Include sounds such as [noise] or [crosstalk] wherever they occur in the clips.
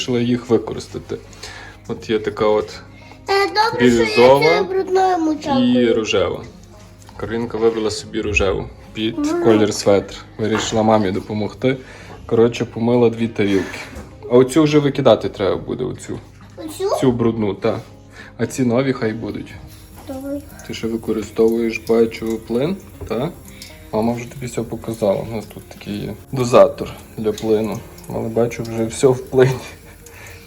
Вирішила їх використати. От є така от Е, Бірюзова і рожева. Каролінка вибрала собі рожеву під колір светр. Вирішила мамі допомогти. Коротше, помила дві тарілки. А оцю вже викидати треба буде, оцю. Оцю? Цю брудну, так. А ці нові хай будуть. Добре. Ти ще використовуєш бачу плин, так? Мама вже тобі все показала. У нас тут такий є дозатор для плину. Але бачу вже все в плині.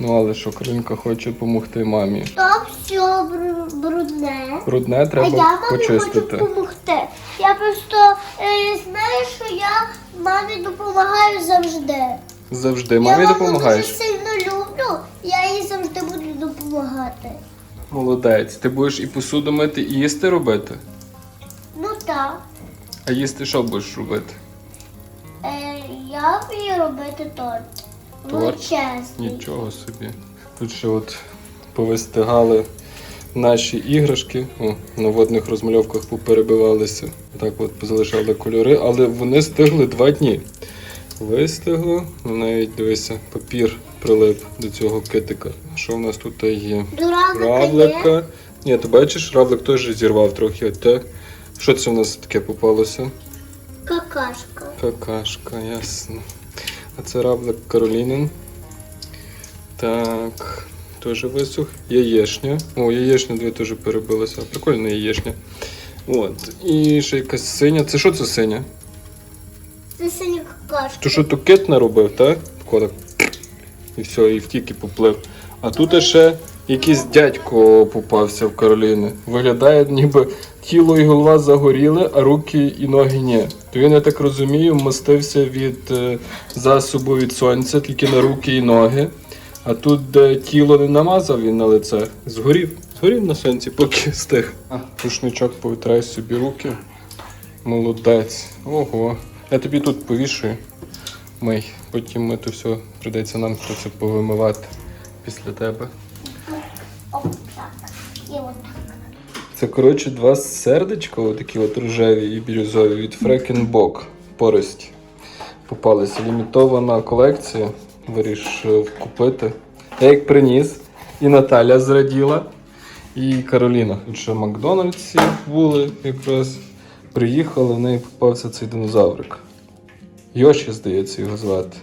Ну але що, Каролінка хоче допомогти мамі. То все бру- брудне. Брудне А я мамі почистити. хочу допомогти. Я просто е, знаю, що я мамі допомагаю завжди. Завжди мамі я маму допомагаєш. дуже сильно люблю, я їй завжди буду допомагати. Молодець. Ти будеш і посуду мити, і їсти робити. Ну так. А їсти що будеш робити? Е, я вмію робити торт. Торт? Нічого собі. Тут ще от повистигали наші іграшки. О, на водних розмальовках поперебивалися. Так от позалишали кольори, але вони стигли два дні. Вистигло, ну, навіть дивися, папір прилип до цього китика. Що в нас тут є? Є. Равлика. Ні, ти бачиш, равлик теж зірвав трохи. Те. Що це в нас таке попалося? Какашка. Какашка, ясно. А це равлик Каролінин. Так, теж висух. Яєшня. О, яєшня дві теж перебилася. Прикольна яєшня. От. І ще якась синя. Це що це синя? Це синя какашка. То що то кит наробив, так? Тако так. І все, і втік і поплив. А тут ще якийсь дядько попався в Кароліни. Виглядає, ніби тіло і голова загоріли, а руки і ноги ні. То він, я так розумію, мастився від е, засобу від сонця, тільки на руки і ноги. А тут, де тіло не намазав він на лице, згорів. Згорів на сонці, поки [laughs] стих. Рушничок повитрай собі руки. Молодець. Ого. Я тобі тут повішую. Мий. Потім ми то все прийдеться нам це повимивати після тебе. О, так. І от так. Це, коротше, два сердечка, отакі от рожеві і бірюзові від Фрекенбок. Порості. Попалися. Лімітована колекція. Вирішив купити. Я їх приніс. І Наталя зраділа, і Кароліна. Ще Макдональдсі були якраз. Приїхали, в неї попався цей динозаврик. Йоші, здається, його звати.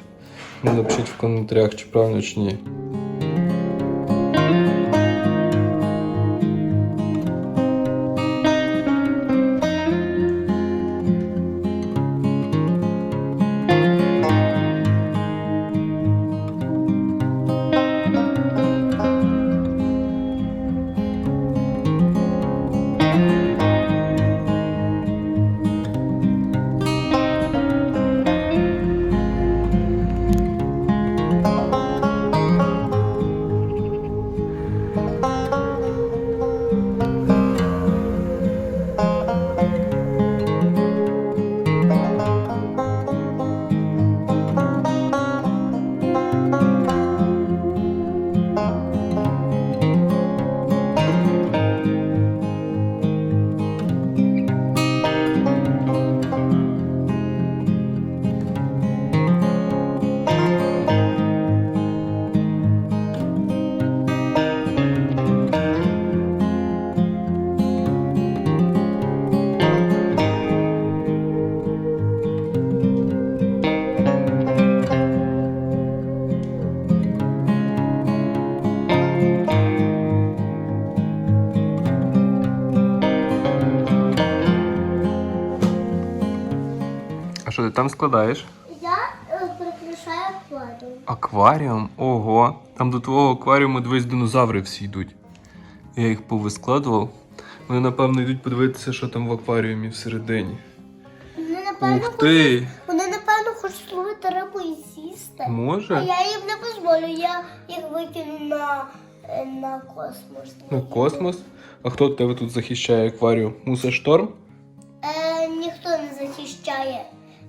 Ну, напишіть в коментарях, чи правильно, чи ні. Що ти там складаєш? Я е, прикрашаю акваріум. Акваріум? Ого. Там до твого акваріуму дивись динозаври всі йдуть. Я їх повискладував. Вони, напевно, йдуть подивитися, що там в акваріумі всередині. Вони, напевно, Ух ти! Вони, напевно, хочуть ловити рибу і з'їсти. А я їм не дозволю, я їх викину на, е, на космос. Ну, космос. А хто тебе тут захищає акваріум? Муса шторм?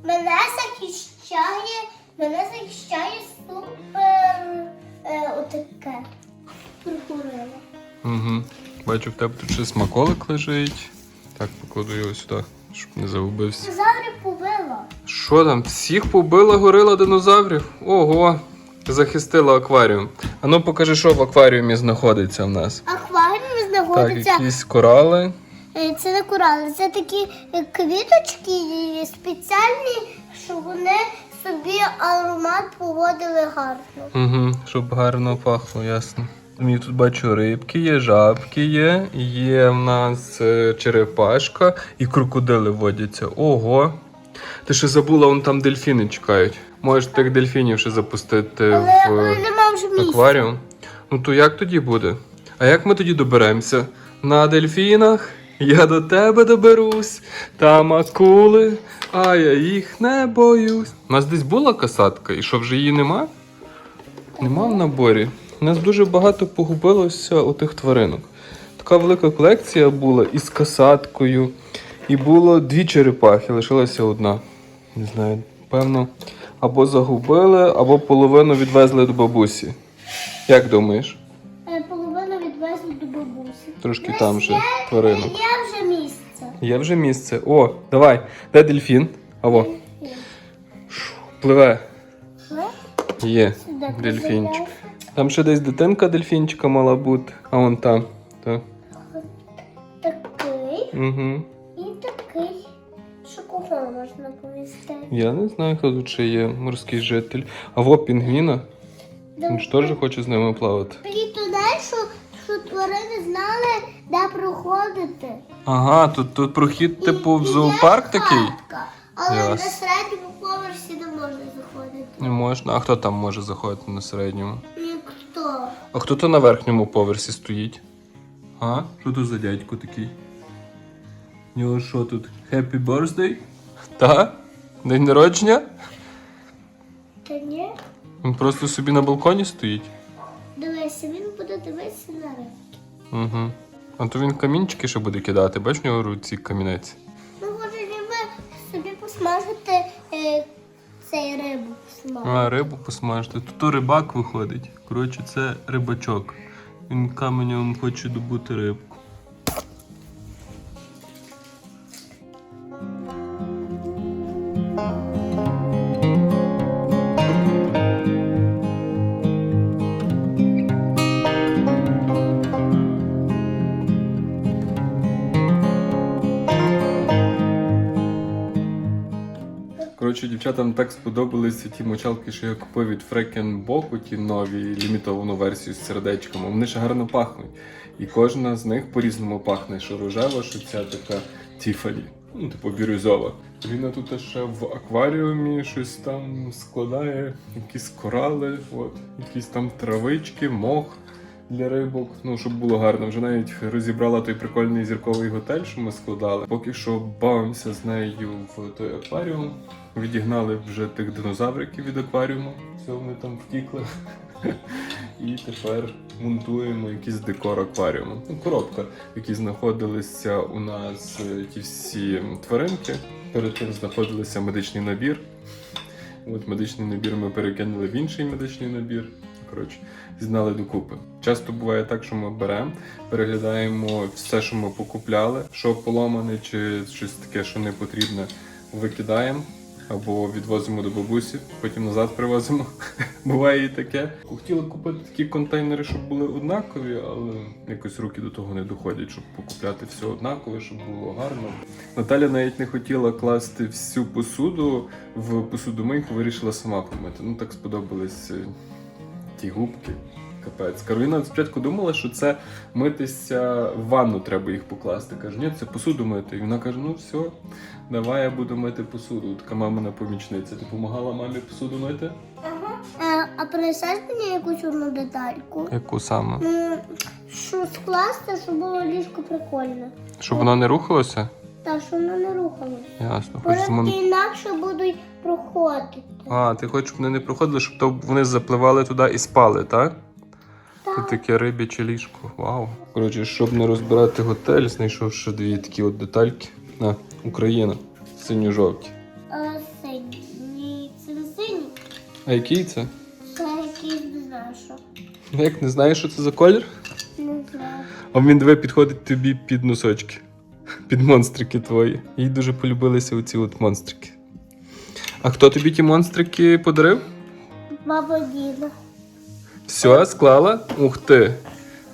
Мене захищає, мене захищає супер е, отаке. Прокурила. Угу. Бачу, в тебе тут ще смаколик лежить. Так, покладу його сюди, щоб не загубився. Завжди побила. Що там? Всіх побила горила динозаврів? Ого! захистила акваріум. А ну покажи, що в акваріумі знаходиться в нас. Акваріум Так, знаходиться. якісь корали. Е, Це не корали, це такі е, квіточки спеціальні, щоб вони собі аромат поводили гарно. Угу, щоб гарно пахло, ясно. Я тут бачу рибки є, жабки є, є в нас е, черепашка і крокодили водяться. Ого. Ти ще забула, вон там дельфіни чекають. Можеш тих дельфінів ще запустити Але, в вже акваріум. Ну то як тоді буде? А як ми тоді доберемося? На дельфінах? Я до тебе доберусь, там акули, а я їх не боюсь. У нас десь була касатка, і що вже її нема? Нема в наборі. У нас дуже багато погубилося отих тваринок. Така велика колекція була із касаткою, і було дві черепахи, лишилася одна. Не знаю, певно, або загубили, або половину відвезли до бабусі. Як думаєш? Трошки там же тваринок. Є вже місце. Є вже місце. О, давай, де дельфін? Аво, пливе. Є дельфінчик. Там ще десь дитинка дельфінчика мала бути, а вон там. Так. Такий Угу. і такий. Що кого можна повісти? Я не знаю, хто тут ще є морський житель. А во пінгвіна. Він ж теж хоче з ними плавати. Що, що тварини знали, де проходити. Ага, тут, тут прохід типу в зоопарк такий. хатка, Але на середньому поверсі не можна заходити. Не можна. А хто там може заходити на середньому? Ніхто. А хто то на верхньому поверсі стоїть? А? Що то за дядько такий? У нього що тут? Happy birthday? Та? День народження? Та ні. Він просто собі на балконі стоїть. Угу. А то він камінчики ще буде кидати, бачиш в нього руці камінець. Ну, може, ніби собі посмажити е, цей рибу. посмажити. А, рибу посмажити. Тут то рибак виходить. Коротше, це рибачок. Він каменем хоче добути рибку. Коротше, дівчатам так сподобалися ті мочалки, що я купив від Фрекенбоку, ті нові лімітовану версію з сердечками. Вони ж гарно пахнуть. І кожна з них по-різному пахне, що рожева, що ця така тіфалі. Ну, типу бірюзова. Він тут ще в акваріумі щось там складає, якісь корали, от, якісь там травички, мох для рибок. Ну, щоб було гарно. Вже навіть розібрала той прикольний зірковий готель, що ми складали. Поки що бавимося з нею в той акваріум. Відігнали вже тих динозавриків від акваріуму. Все, вони там втікли. [laughs] І тепер монтуємо якийсь декор акваріуму. Ну, коробка, в якій знаходилися у нас е, ті всі тваринки. Перед тим знаходилися медичний набір. От медичний набір ми перекинули в інший медичний набір. Коротше, зігнали докупи. Часто буває так, що ми беремо, переглядаємо все, що ми покупляли, що поламане, чи щось таке, що не потрібне, викидаємо або відвозимо до бабусі, потім назад привозимо. [laughs] Буває і таке. Хотіли купити такі контейнери, щоб були однакові, але якось руки до того не доходять, щоб покупляти все однакове, щоб було гарно. Наталя навіть не хотіла класти всю посуду в посудомийку, вирішила сама помити. Ну так сподобались е, ті губки. Капець. Кароліна спочатку думала, що це митися в ванну треба їх покласти. Каже, ні, це посуду мити. І вона каже: ну все, давай я буду мити посуду. Така мамина помічниця. Ти допомагала мамі посуду мити? Ага. Е, а принесеш мені якусь одну детальку? Яку саме? М, Що скласти, щоб було ліжко прикольне. Щоб воно не рухалося? Та що воно не рухалося. Ясно. Порядки змон... інакше будуть проходити. А, ти хочеш, щоб вони не проходили, щоб то вони запливали туди і спали, так? Це Так. таке рибяче ліжко. Вау. Коротше, щоб не розбирати готель, знайшов ще дві такі от детальки. На, Україна. Синьо-жовті. Е, Синій. Це не синій. А який це? Це якийсь не знаю що. Як не знаєш, що це за колір? Не знаю. А він диви підходить тобі під носочки. Під монстрики твої. Їй дуже полюбилися оці от монстрики. А хто тобі ті монстрики подарив? баба Діна. Все, склала? Ух ти.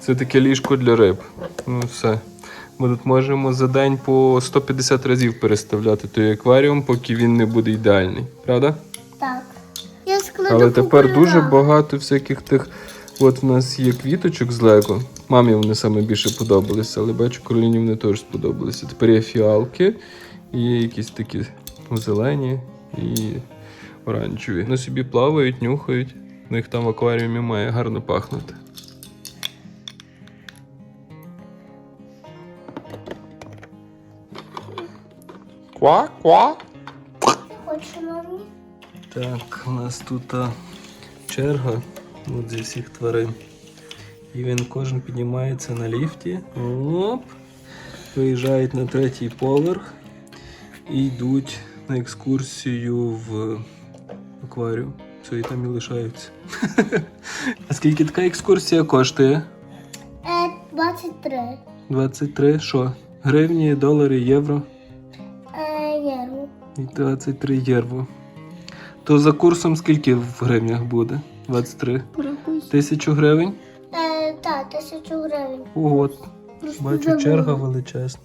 Це таке ліжко для риб. Ну все. Ми тут можемо за день по 150 разів переставляти той акваріум, поки він не буде ідеальний. Правда? Так. Я складу Але тепер дуже багато всяких тих. От в нас є квіточок з Лего. Мамі вони саме більше подобалися, але бачу, Кароліні вони теж сподобалися. Тепер є фіалки, і є якісь такі зелені і оранжеві. Вони собі плавають, нюхають. У них там в акваріумі має гарно пахнути. Ква, ква. Хочу мамі. Так, у нас тут а, черга от зі всіх тварин. І він кожен піднімається на ліфті. Оп. Виїжджають на третій поверх і йдуть на екскурсію в акваріум. Все, і там і лишаються. [laughs] А скільки така екскурсія коштує? Е, 23. 23 що? Гривні, долари, євро Е, євро. і 23 євро. То за курсом скільки в гривнях буде? 23. Порахуй. Тисячу гривень? Е, так, тисячу гривень. Ого, Просто бачу, забула. черга величезна.